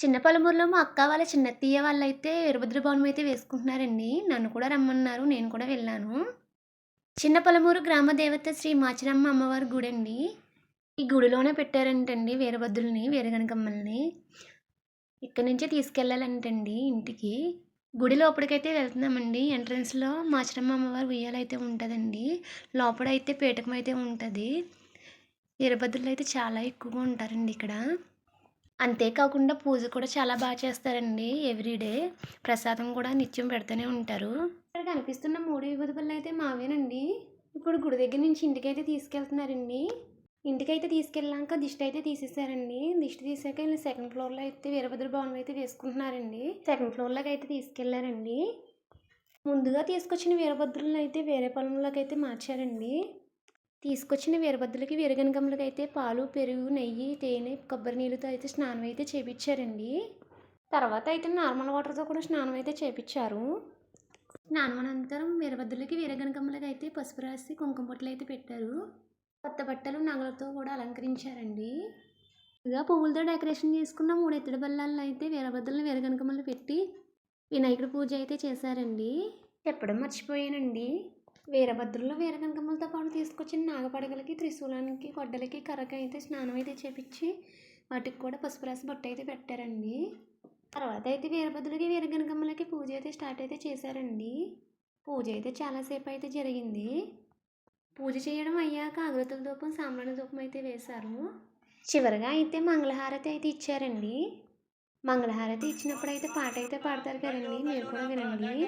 చిన్న పలమూరులో మా అక్క వాళ్ళ చిన్నత్తయ్య వాళ్ళైతే వీరభద్రభవనం అయితే వేసుకుంటున్నారండి. నన్ను కూడా రమ్మన్నారు నేను కూడా వెళ్ళాను. చిన్న పలమూరు గ్రామ దేవత శ్రీ మాచిరమ్మ అమ్మవారి గుడి అండి ఈ గుడిలోనే పెట్టారంటండి వీరభద్రుల్ని వీరగనకమ్మల్ని. ఇక్కడి నుంచే తీసుకెళ్ళాలంటండి ఇంటికి. గుడి లోపలికైతే వెళ్తున్నామండి. ఎంట్రన్స్లో మాచిరమ్మ అమ్మవారి ఉయ్యాలైతే ఉంటుందండి. లోపలైతే పీఠకం అయితే ఉంటుంది. వీరభద్రులు అయితే చాలా ఎక్కువగా ఉంటారండి ఇక్కడ. అంతేకాకుండా పూజ కూడా చాలా బాగా చేస్తారండి ఎవ్రీడే ప్రసాదం కూడా నిత్యం పెడుతూనే ఉంటారు. ఇక్కడ కనిపిస్తున్న మూడు విభూతి పళ్ళు అయితే మావేనండి. ఇప్పుడు గుడి దగ్గర నుంచి ఇంటికైతే తీసుకెళ్తున్నారండి. ఇంటికైతే తీసుకెళ్ళాక దిష్టి అయితే తీసేసారండి. దిష్టి తీసాక వీళ్ళు సెకండ్ ఫ్లోర్లో అయితే వీరభద్ర భవనం అయితే వేసుకుంటున్నారండి. సెకండ్ ఫ్లోర్లోకి అయితే తీసుకెళ్ళారండి. ముందుగా తీసుకొచ్చిన వీరభద్రులను అయితే వేరే పొలంలోకి అయితే మార్చారండి. తీసుకొచ్చిన వీరభద్రులకి వీరగనగమ్మలకి అయితే పాలు పెరుగు నెయ్యి తేనె కొబ్బరి నీళ్ళతో అయితే స్నానం అయితే చేపించారండి తర్వాత అయితే నార్మల్ వాటర్తో కూడా స్నానం అయితే చేపించారు స్నానం అనంతరం వీరభద్రులకి వీరగనగమ్మలకి అయితే పసుపు రాసి కుంకుమ బొట్టలు అయితే పెట్టారు. కొత్త బట్టలు నగలతో కూడా అలంకరించారండి. ఇలా పువ్వులతో డెకరేషన్ చేసుకున్న మూడు ఎత్తుడి బల్లాలను అయితే వీరభద్రులు వీరగనకమ్మలు పెట్టి వినాయకుడి పూజ అయితే చేశారండి. చెప్పడం మర్చిపోయానండి. వీరభద్రులు వీరగంగమ్మలతో పాటు తీసుకొచ్చిన నాగపడగలకి త్రిశూలానికి గొడ్డలకి కర్రకి అయితే స్నానం అయితే చేపించి వాటికి కూడా పసుపు రాసి బొట్ట అయితే పెట్టారండి. తర్వాత అయితే వీరభద్రులకి వీరగనగమ్మలకి పూజ అయితే స్టార్ట్ అయితే చేశారండి. పూజ అయితే చాలాసేపు అయితే జరిగింది. పూజ చేయడం అయ్యాక అగరత్తుల ధూపం సాంబ్రాణి ధూపం అయితే వేశారు. చివరిగా అయితే మంగళహారతి అయితే ఇచ్చారండి. మంగళహారతి ఇచ్చినప్పుడు అయితే పాట అయితే పాడతారు కదండి. మీరు కూడా వినండి.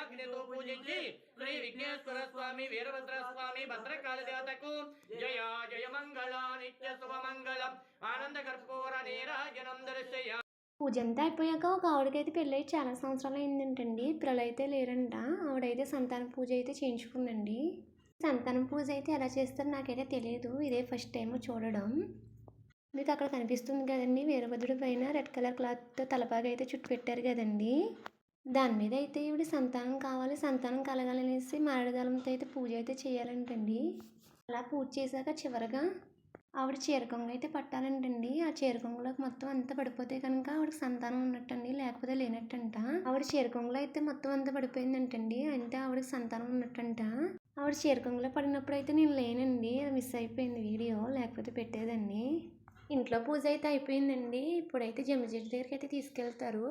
అగ్నితో పూజించి శ్రీ విఘ్నేశ్వర స్వామి వీరభద్ర స్వామి భద్రకాళ దేవతకు జయ జయ మంగళ నిత్య శుభ మంగళం ఆనంద కర్పూర నీరాజనం దర్శయ పూజ అంతా అయిపోయాక ఒక ఆవిడకైతే పెళ్ళి చాలా సంవత్సరాలు అయిందంటండి. పిల్లలు అయితే లేరంట. ఆవిడైతే సంతాన పూజ అయితే చేయించుకుందండి. సంతానం పూజ అయితే ఎలా చేస్తారో నాకైతే తెలియదు ఇదే ఫస్ట్ టైం చూడడం. మీకు అక్కడ కనిపిస్తుంది కదండి వీరభద్రుడి పైన రెడ్ కలర్ క్లాత్తో తలపాగా అయితే చుట్టు పెట్టారు కదండి. దాని మీద అయితే ఈవిడ సంతానం కావాలి సంతానం కలగాలనేసి మారేడుదళంతో అయితే పూజ అయితే చేయాలంటండి. అలా పూజ చేశాక చివరగా ఆవిడ చీరకొంగ అయితే పట్టాలంటండి. ఆ చీరకొంగలోకి మొత్తం అంతా పడిపోతే కనుక ఆవిడకి సంతానం ఉన్నట్టండి లేకపోతే లేనట్టంట. ఆవిడ చీరకొంగలో అయితే మొత్తం అంతా పడిపోయిందంటండి. అంటే ఆవిడకి సంతానం ఉన్నట్టంట. ఆవిడ చీరకొంగలో పడినప్పుడు అయితే నేను లేనండి. అది మిస్ అయిపోయింది వీడియో లేకపోతే పెట్టేదాన్ని. ఇంట్లో పూజ అయితే అయిపోయిందండి. ఇప్పుడైతే జమ్మి దగ్గరికి అయితే తీసుకెళ్తారు.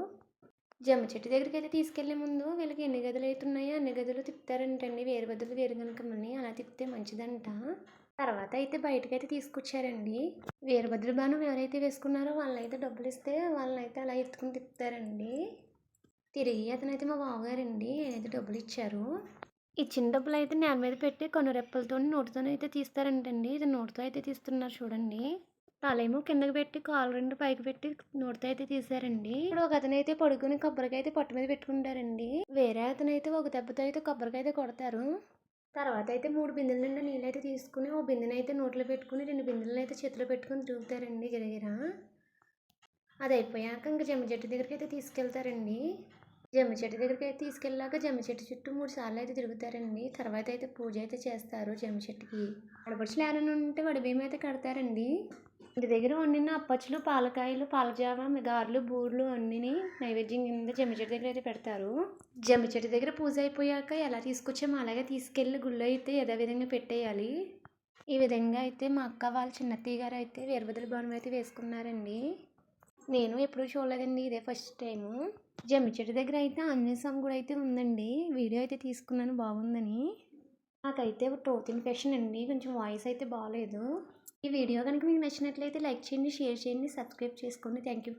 జమ్మ చెట్టు దగ్గరికి అయితే తీసుకెళ్ళే ముందు వీళ్ళకి ఎన్ని గదులు అయితే ఉన్నాయో అన్ని గదులు తిప్పుతారంటండి. వేరు బదులు వేరు కనుకమని అలా తిప్పితే మంచిదంట. తర్వాత అయితే బయటకైతే తీసుకొచ్చారండి. వేరు బదులు బాణం ఎవరైతే వేసుకున్నారో వాళ్ళైతే డబ్బులు ఇస్తే వాళ్ళనైతే అలా ఎత్తుకుని తిప్పుతారండి. తిరిగి అతనైతే మా బావగారండి ఆయనైతే డబ్బులు ఇచ్చారు ఇచ్చిన డబ్బులు అయితే నేల మీద పెట్టి కొన్ని రెప్పలతో నోటితో అయితే తీస్తారంటండి. ఇది నోటుతో అయితే తీస్తున్నారు చూడండి. తలేమో కిందకి పెట్టి కాలు రెండు పైకి పెట్టి నోటితో అయితే తీశారండి. ఇప్పుడు ఒక అతను అయితే పడుకుని కొబ్బరికాయ అయితే పొట్ట మీద పెట్టుకుంటారండి. వేరే అతను అయితే ఒక దెబ్బతో అయితే కొబ్బరికాయ అయితే కొడతారు. తర్వాత అయితే మూడు బిందెల నిండా నీళ్ళు అయితే తీసుకుని ఓ బిందెని అయితే నోట్లో పెట్టుకుని రెండు బిందెలను అయితే చేతిలో పెట్టుకుని తిరుగుతారండి గిరగిర అది అయిపోయాక ఇంకా జమ్మి చెట్టు దగ్గరికి అయితే తీసుకెళ్తారండి. జమ్మి చెట్టు దగ్గరికి అయితే తీసుకెళ్ళాక జమ్మ చెట్టు చుట్టూ మూడు సార్లు అయితే తిరుగుతారండి. తర్వాత అయితే పూజ అయితే చేస్తారు జమ్మ చెట్టుకి. ఆడపడుచులు ఎవరైనా ఉంటే వడి బియ్యం అయితే కడతారండి. ఇంటి దగ్గర వండిన అప్పచ్చులు పాలకాయలు పాలజావ గారెలు బూరెలు అన్నిని నైవేద్యం కింద జమ్మి చెట్టు దగ్గర అయితే పెడతారు. జమ్మి చెట్టు దగ్గర పూజ అయిపోయాక ఎలా తీసుకొచ్చామో అలాగే తీసుకెళ్ళి గుళ్ళో అయితే యథావిధంగా పెట్టేయాలి. ఈ విధంగా అయితే మా అక్క వాళ్ళ చిన్నత్తయ్య గారు అయితే వీరభద్ర భవనం అయితే వేసుకున్నారండి. నేను ఎప్పుడూ చూడలేదండి ఇదే ఫస్ట్ టైము. జమ్మి చెట్టు దగ్గర అయితే ఆంజనేయ స్వామి కూడా అయితే ఉందండి. వీడియో అయితే తీసుకున్నాను బాగుందని. నాకైతే ట్రోత్ ఇన్ఫెక్షన్ అండి. కొంచెం వాయిస్ అయితే బాగాలేదు ఈ వీడియో కనుక మీకు నచ్చినట్లయితే లైక్ చేయండి షేర్ చేయండి సబ్స్క్రైబ్ చేసుకోండి. Thank you